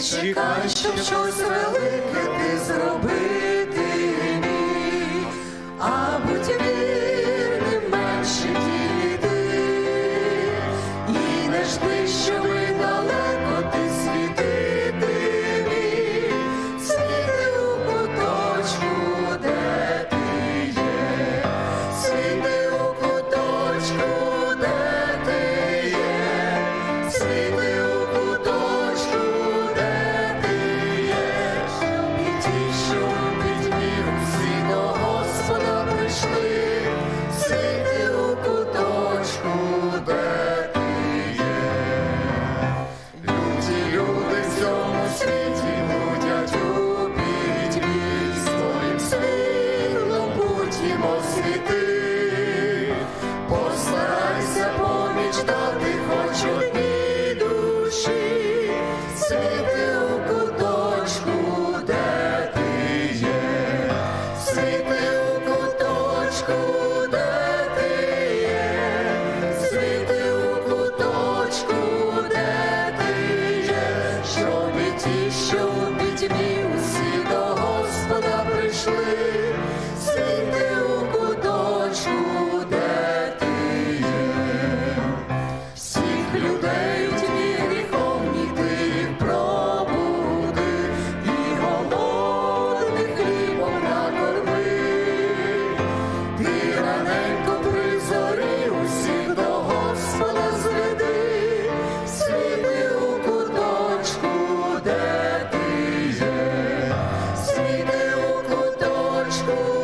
чекай, щоб щось велике ти зробити school. 春